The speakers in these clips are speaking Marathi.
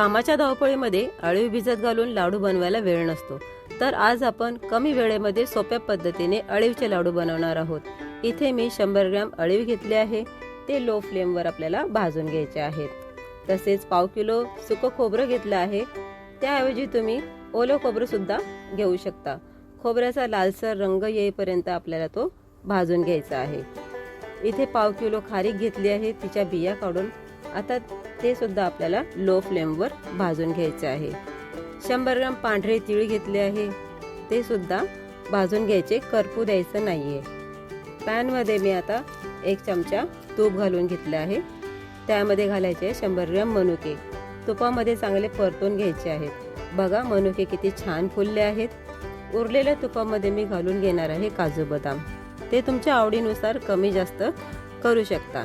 कामाच्या धावपळीमध्ये अळीव भिजत घालून लाडू बनवायला वेळ नसतो. तर आज आपण कमी वेळेमध्ये सोप्या पद्धतीने अळीवचे लाडू बनवणार आहोत. इथे मी शंभर ग्रॅम अळीव घेतले आहे. ते लो फ्लेमवर आपल्याला भाजून घ्यायचे आहेत. तसेच पाव किलो सुकं खोबरं घेतलं आहे. त्याऐवजी तुम्ही ओलं खोबरंसुद्धा घेऊ शकता. खोबऱ्याचा लालसर रंग येईपर्यंत आपल्याला तो भाजून घ्यायचा आहे. इथे पाव किलो खारीक घेतली आहे. तिच्या बिया काढून. आता ते सुद्धा आपल्याला लो फ्लेमवर भाजून घ्यायचे आहे. शंभर ग्राम पांढरे तीळ घेतले आहे. ते सुद्धा भाजून घ्यायचे करपू द्यायचं नाही आहे पॅनमध्ये मी आता एक चमचा तूप घालून घेतले आहे. त्यामध्ये घालायचे शंभर ग्राम मनुके. तुपामध्ये चांगले परतून घ्यायचे आहेत. बघा मनुके किती छान फुलले आहेत. उरलेल्या तुपामध्ये मी घालून घेणार आहे काजू बदाम. ते तुमच्या आवडीनुसार कमी जास्त करू शकता.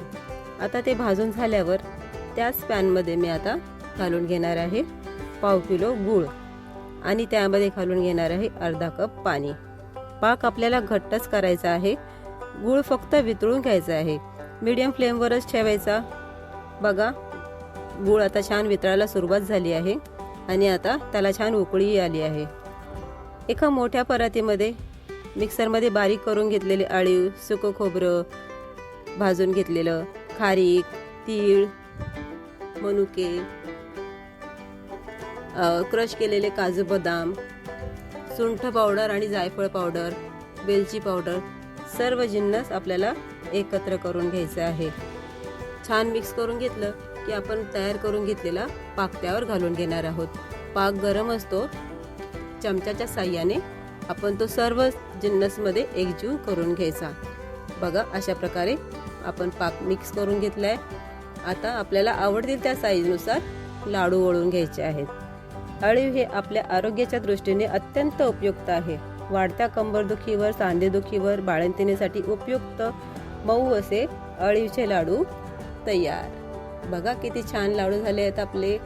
आता ते भाजून झाल्यावर त्याच पॅनमध्ये मी आता घालून घेणार आहे पाव किलो गूळ. आणि त्यामध्ये घालून घेणार आहे अर्धा कप पाणी. पाक आपल्याला घट्टच करायचा आहे. गूळ फक्त वितळून घ्यायचा आहे. मीडियम फ्लेमवरच ठेवायचा. बघा गूळ आता छान वितळायला सुरुवात झाली आहे. आणि आता त्याला छान उकळी आली आहे. एका मोठ्या परातीमध्ये मिक्सरमध्ये बारीक करून घेतलेले अळीव सुकं खोबरं भाजून घेतलेलं खारीक तीळ मनुके क्रश केलेले काजू बदाम सुंठ पावडर आणि जायफळ पावडर वेलची पावडर सर्व जिन्नस आपल्याला एकत्र करून घ्यायचे आहे. छान मिक्स करून घेतलं की आपण तयार करून घेतलेला पाक त्यावर घालून घेणार आहोत. पाक गरम असतो चमच्याच्या साह्याने आपण तो सर्व जिन्नसमध्ये एकजीव करून घ्यायचा. बघा अशा प्रकारे आपण पाक मिक्स करून घेतलाय. आता आपल्याला आवडतील त्या साईजनुसार लाडू वळून घ्यायचे आहेत. अळीव हे आपल्या आरोग्याच्या दृष्टीने अत्यंत उपयुक्त आहे. वाढत्या कंबरदुखीवर सांधेदुखीवर बाळंतिणीसाठी उपयुक्त मऊ असे अळीवचे लाडू तयार. बघा किती छान लाडू झाले आहेत आपले.